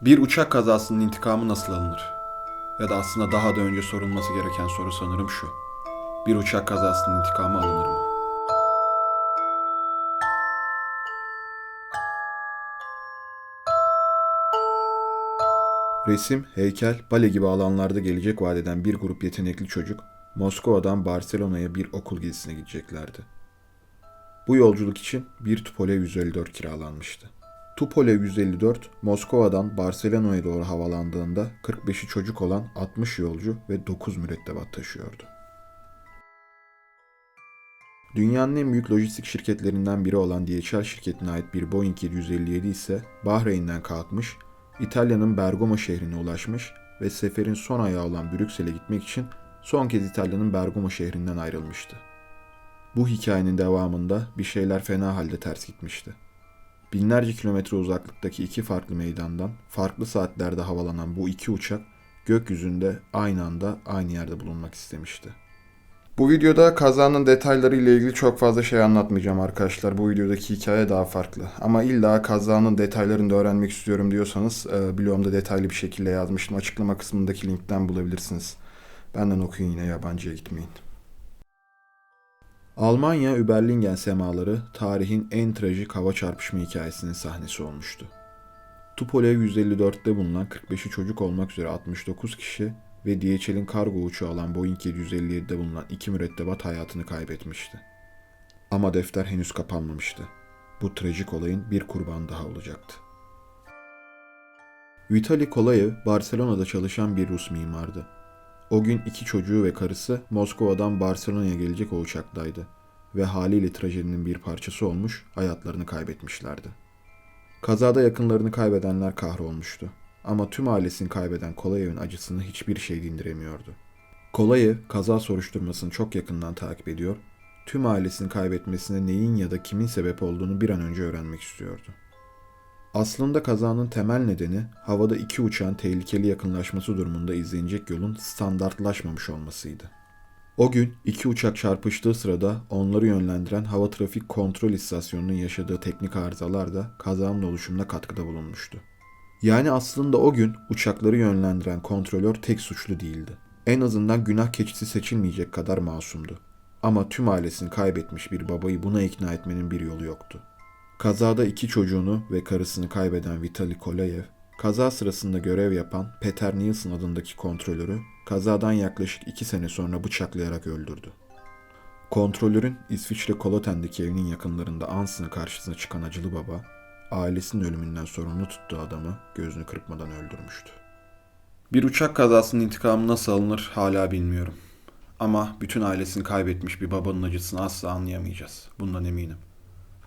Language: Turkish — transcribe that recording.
Bir uçak kazasının intikamı nasıl alınır? Ya da aslında daha da önce sorulması gereken soru sanırım şu. Bir uçak kazasının intikamı alınır mı? Resim, heykel, bale gibi alanlarda gelecek vadeden bir grup yetenekli çocuk Moskova'dan Barcelona'ya bir okul gezisine gideceklerdi. Bu yolculuk için bir Tupolev 154 kiralanmıştı. Tupolev 154 Moskova'dan Barcelona'ya doğru havalandığında 45'i çocuk olan 60 yolcu ve 9 mürettebat taşıyordu. Dünyanın en büyük lojistik şirketlerinden biri olan DHL şirketine ait bir Boeing 757 ise Bahreyn'den kalkmış, İtalya'nın Bergamo şehrine ulaşmış ve seferin son ayağı olan Brüksel'e gitmek için son kez İtalya'nın Bergamo şehrinden ayrılmıştı. Bu hikayenin devamında bir şeyler fena halde ters gitmişti. Binlerce kilometre uzaklıktaki iki farklı meydandan farklı saatlerde havalanan bu iki uçak gökyüzünde aynı anda aynı yerde bulunmak istemişti. Bu videoda kazanın detayları ile ilgili çok fazla şey anlatmayacağım arkadaşlar. Bu videodaki hikaye daha farklı. Ama illa kazanın detaylarını da öğrenmek istiyorum diyorsanız e, blogumda detaylı bir şekilde yazmıştım. Açıklama kısmındaki linkten bulabilirsiniz. Benden okuyun yine yabancıya gitmeyin. Almanya Überlingen semaları tarihin en trajik hava çarpışma hikayesinin sahnesi olmuştu. Tupolev 154'te bulunan 45'i çocuk olmak üzere 69 kişi ve DHL'in kargo uçağı olan Boeing 757'de bulunan iki mürettebat hayatını kaybetmişti. Ama defter henüz kapanmamıştı. Bu trajik olayın bir kurban daha olacaktı. Vitali Kolayev, Barcelona'da çalışan bir Rus mimardı. O gün iki çocuğu ve karısı Moskova'dan Barcelona'ya gelecek o uçaktaydı ve haliyle trajedinin bir parçası olmuş, hayatlarını kaybetmişlerdi. Kazada yakınlarını kaybedenler kahrolmuştu. Ama tüm ailesini kaybeden Kolayev'in acısını hiçbir şey dindiremiyordu. Kolayev kaza soruşturmasını çok yakından takip ediyor, tüm ailesini kaybetmesine neyin ya da kimin sebep olduğunu bir an önce öğrenmek istiyordu. Aslında kazanın temel nedeni havada iki uçağın tehlikeli yakınlaşması durumunda izlenecek yolun standartlaşmamış olmasıydı. O gün iki uçak çarpıştığı sırada onları yönlendiren hava trafik kontrol istasyonunun yaşadığı teknik arızalar da kazanın oluşumuna katkıda bulunmuştu. Yani aslında o gün uçakları yönlendiren kontrolör tek suçlu değildi. En azından günah keçisi seçilmeyecek kadar masumdu. Ama tüm ailesini kaybetmiş bir babayı buna ikna etmenin bir yolu yoktu. Kazada iki çocuğunu ve karısını kaybeden Vitali Kolayev, kaza sırasında görev yapan Peter Nielsen adındaki kontrolörü kazadan yaklaşık iki sene sonra bıçaklayarak öldürdü. Kontrolörün İsviçre Koloten'deki evinin yakınlarında ansızın karşısına çıkan acılı baba, ailesinin ölümünden sorumlu tuttuğu adamı gözünü kırpmadan öldürmüştü. Bir uçak kazasının intikamı nasıl alınır hala bilmiyorum. Ama bütün ailesini kaybetmiş bir babanın acısını asla anlayamayacağız. Bundan eminim.